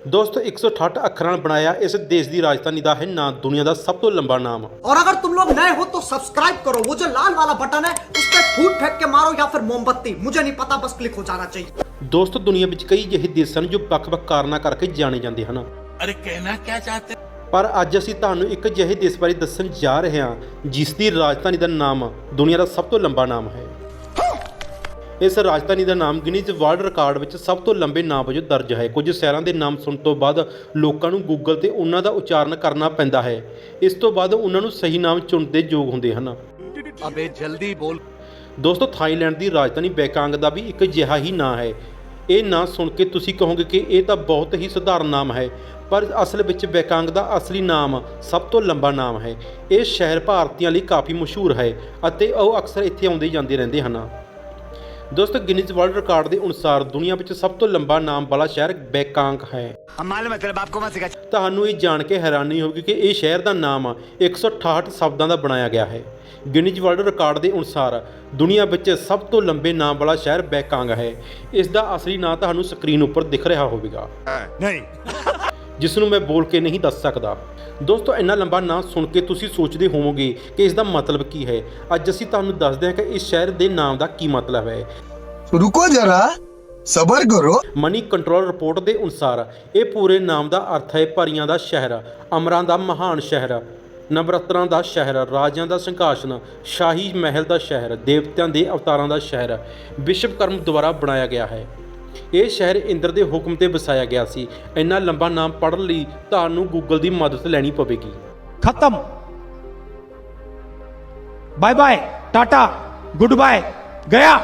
ਦੋਸਤੋ 168 ਅੱਖਰਾਂ ਨਾਲ ਬਣਾਇਆ ਇਸ ਦੇਸ਼ ਦੀ ਰਾਜਧਾਨੀ ਦਾ ਹੈ ਨਾਂ ਦੁਨੀਆ ਦਾ ਸਭ ਤੋਂ ਲੰਬਾ ਨਾਮ और अगर तुम लोग नए हो तो सब्सक्राइब करो वो जो लाल वाला बटन है उस पर फूट फेंक के मारो या फिर मोमबत्ती मुझे नहीं पता बस क्लिक हो जाना चाहिए ਦੋਸਤੋ ਦੁਨੀਆ ਵਿੱਚ ਕਈ ਅਜਿਹੇ ਦੇਸ਼ ਹਨ ਜੋ ਵੱਖ-ਵੱਖ ਕਾਰਨਾਂ ਕਰਕੇ ਜਾਣੇ ਜਾਂਦੇ ਹਨ अरे कहना क्या चाहते ਪਰ ਅੱਜ ਅਸੀਂ ਤੁਹਾਨੂੰ ਇੱਕ ਅਜਿਹੇ ਦੇਸ਼ ਬਾਰੇ ਦੱਸਣ ਜਾ ਰਹੇ ਹਾਂ ਜਿਸ ਦੀ ਰਾਜਧਾਨੀ ਦਾ ਨਾਮ ਦੁਨੀਆ ਦਾ ਸਭ ਤੋਂ ਲੰਬਾ ਨਾਮ ਹੈ ਇਸ ਰਾਜਧਾਨੀ ਦਾ ਨਾਮ ਗਿਨੀਜ਼ ਵਰਲਡ ਰਿਕਾਰਡ ਵਿੱਚ ਸਭ ਤੋਂ ਲੰਬੇ ਨਾਮ ਵਜੋਂ ਦਰਜ ਹੈ। ਕੁਝ ਸ਼ਹਿਰਾਂ ਦੇ ਨਾਮ ਸੁਣਨ ਤੋਂ ਬਾਅਦ ਲੋਕਾਂ ਨੂੰ ਗੂਗਲ ਤੇ ਉਹਨਾਂ ਦਾ ਉਚਾਰਨ ਕਰਨਾ ਪੈਂਦਾ ਹੈ। ਇਸ ਤੋਂ ਬਾਅਦ ਉਹਨਾਂ ਨੂੰ ਸਹੀ ਨਾਮ ਚੁਣਨ ਦੇ ਯੋਗ ਹੁੰਦੇ ਹਨ। ਅਬੇ ਜਲਦੀ ਬੋਲ। ਦੋਸਤੋ ਥਾਈਲੈਂਡ ਦੀ ਰਾਜਧਾਨੀ ਬੈਕਾਂਗ ਦਾ ਵੀ ਇੱਕ ਜਿਹਾ ਹੀ ਨਾਂ ਹੈ। ਇਹ ਨਾਂ ਸੁਣ ਕੇ ਤੁਸੀਂ ਕਹੋਗੇ ਕਿ ਇਹ ਤਾਂ ਬਹੁਤ ਹੀ ਸਧਾਰਨ ਨਾਮ ਹੈ ਪਰ ਅਸਲ ਵਿੱਚ ਬੈਕਾਂਗ ਦਾ ਅਸਲੀ ਨਾਮ ਸਭ ਤੋਂ ਲੰਬਾ ਨਾਮ ਹੈ। ਇਹ ਸ਼ਹਿਰ ਭਾਰਤੀਆਂ ਲਈ ਕਾਫੀ ਮਸ਼ਹੂਰ ਹੈ ਅਤੇ ਉਹ ਅਕਸਰ ਇੱਥੇ ਆਉਂਦੇ ਜਾਂਦੇ ਰਹਿੰਦੇ ਹਨ। ਦੋਸਤੋ ਗਿਨੀਜ਼ ਵਰਲਡ ਰਿਕਾਰਡ ਦੇ ਅਨੁਸਾਰ ਦੁਨੀਆ ਵਿੱਚ ਸਭ ਤੋਂ ਲੰਬਾ ਨਾਮ ਵਾਲਾ ਸ਼ਹਿਰ ਬੈਕਾਂਗ ਹੈ। ਮਾਲੂਮ ਹੈ ਤੇਰੇ ਬਾਪ ਕੋ ਮੈਂ ਸਿਖਾ ਤੁਹਾਨੂੰ ਇਹ ਜਾਣ ਕੇ ਹੈਰਾਨੀ ਹੋਗੀ ਕਿ ਇਹ ਸ਼ਹਿਰ ਦਾ ਨਾਮ 168 ਸ਼ਬਦਾਂ ਦਾ ਬਣਾਇਆ ਗਿਆ ਹੈ। ਗਿਨੀਜ਼ ਵਰਲਡ ਰਿਕਾਰਡ ਦੇ ਅਨੁਸਾਰ ਦੁਨੀਆ ਵਿੱਚ ਸਭ ਤੋਂ ਲੰਬੇ ਨਾਮ ਵਾਲਾ ਸ਼ਹਿਰ ਬੈਕਾਂਗ ਹੈ। ਇਸ ਦਾ ਅਸਲੀ ਨਾਂ ਤੁਹਾਨੂੰ ਸਕਰੀਨ ਉੱਪਰ ਦਿਖ ਰਿਹਾ ਹੋਵੇਗਾ। ਨਹੀਂ ਜਿਸ ਨੂੰ ਮੈਂ ਬੋਲ ਕੇ ਨਹੀਂ ਦੱਸ ਸਕਦਾ। ਦੋਸਤੋ ਇੰਨਾ ਲੰਬਾ ਨਾਂ ਸੁਣ ਕੇ ਤੁਸੀਂ ਸੋਚਦੇ ਹੋਵੋਗੇ ਕਿ ਇਸ ਦਾ ਮਤਲਬ ਕੀ ਹੈ। ਅੱਜ ਅਸੀਂ ਤੁਹਾਨੂੰ ਦੱਸਦੇ ਹਾਂ ਕਿ ਇਸ ਸ਼ਹਿਰ ਦੇ ਨਾਮ ਦਾ ਕੀ ਮਤਲਬ ਹੈ। ਰੁਕੋ ਜਰਾ ਸਬਰ ਕਰੋ। ਮਨੀ ਕੰਟਰੋਲ ਰਿਪੋਰਟ ਦੇ ਅਨੁਸਾਰ ਇਹ ਪੂਰੇ ਨਾਮ ਦਾ ਅਰਥ ਹੈ ਭਰੀਆਂ ਦਾ ਸ਼ਹਿਰ ਅਮਰਾਂ ਦਾ ਮਹਾਨ ਸ਼ਹਿਰ ਨਵਰਤਨਾਂ ਦਾ ਸ਼ਹਿਰ ਰਾਜਿਆਂ ਦਾ ਸੰਘਾਸਨ ਸ਼ਾਹੀ ਮਹਿਲ ਦਾ ਸ਼ਹਿਰ ਦੇਵਤਿਆਂ ਦੇ ਅਵਤਾਰਾਂ ਦਾ ਸ਼ਹਿਰ ਵਿਸ਼ਵਕਰਮ ਦੁਆਰਾ ਬਣਾਇਆ ਗਿਆ ਹੈ। ਇਹ ਸ਼ਹਿਰ ਇੰਦਰ ਦੇ ਹੁਕਮ ਤੇ ਵਸਾਇਆ ਗਿਆ ਸੀ। ਇੰਨਾ ਲੰਬਾ ਨਾਮ ਪੜ੍ਹਨ ਲਈ ਤੁਹਾਨੂੰ ਗੂਗਲ ਦੀ ਮਦਦ ਲੈਣੀ ਪਵੇਗੀ। ਖਤਮ। Bye bye tata good bye ਗਿਆ